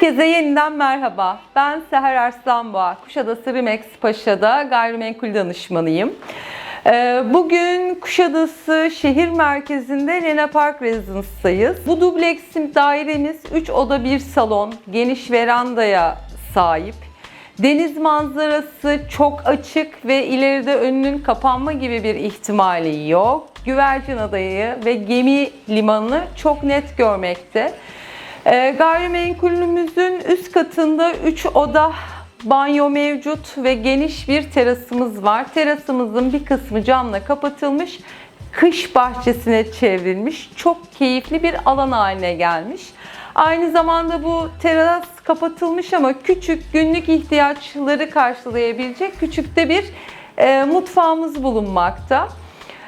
Herkese yeniden merhaba. Ben Seher Arslanboğa. Kuşadası Rimex Paşa'da gayrimenkul danışmanıyım. Ee, Bugün Kuşadası şehir merkezinde Lena Park Residence'dayız. Bu dubleksim dairemiz 3 oda 1 salon, geniş verandaya sahip. Deniz manzarası çok açık ve ileride önünün kapanma gibi bir ihtimali yok. Güvercin Adayı ve gemi limanını çok net görmekte. E, gayrimenkulümüzün üst katında 3 oda banyo mevcut ve geniş bir terasımız var. Terasımızın bir kısmı camla kapatılmış, kış bahçesine çevrilmiş. Çok keyifli bir alan haline gelmiş. Aynı zamanda bu teras kapatılmış ama küçük günlük ihtiyaçları karşılayabilecek küçük de bir e, mutfağımız bulunmakta.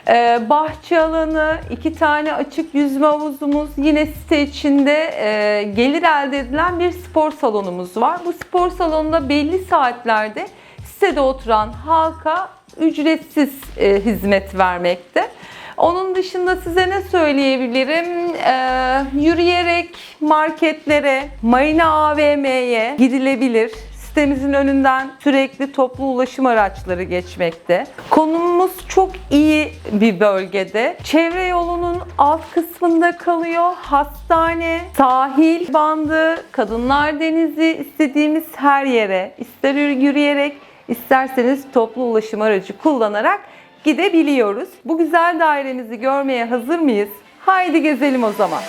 Ee, bahçe alanı, iki tane açık yüzme havuzumuz, yine site içinde e, gelir elde edilen bir spor salonumuz var. Bu spor salonunda belli saatlerde sitede oturan halka ücretsiz e, hizmet vermekte. Onun dışında size ne söyleyebilirim? Ee, yürüyerek marketlere, Marina AVM'ye gidilebilir. Sitemizin önünden sürekli toplu ulaşım araçları geçmekte. Konumumuz çok iyi bir bölgede. Çevre yolunun alt kısmında kalıyor. Hastane, sahil bandı, kadınlar denizi istediğimiz her yere ister yürüyerek isterseniz toplu ulaşım aracı kullanarak gidebiliyoruz. Bu güzel dairemizi görmeye hazır mıyız? Haydi gezelim o zaman.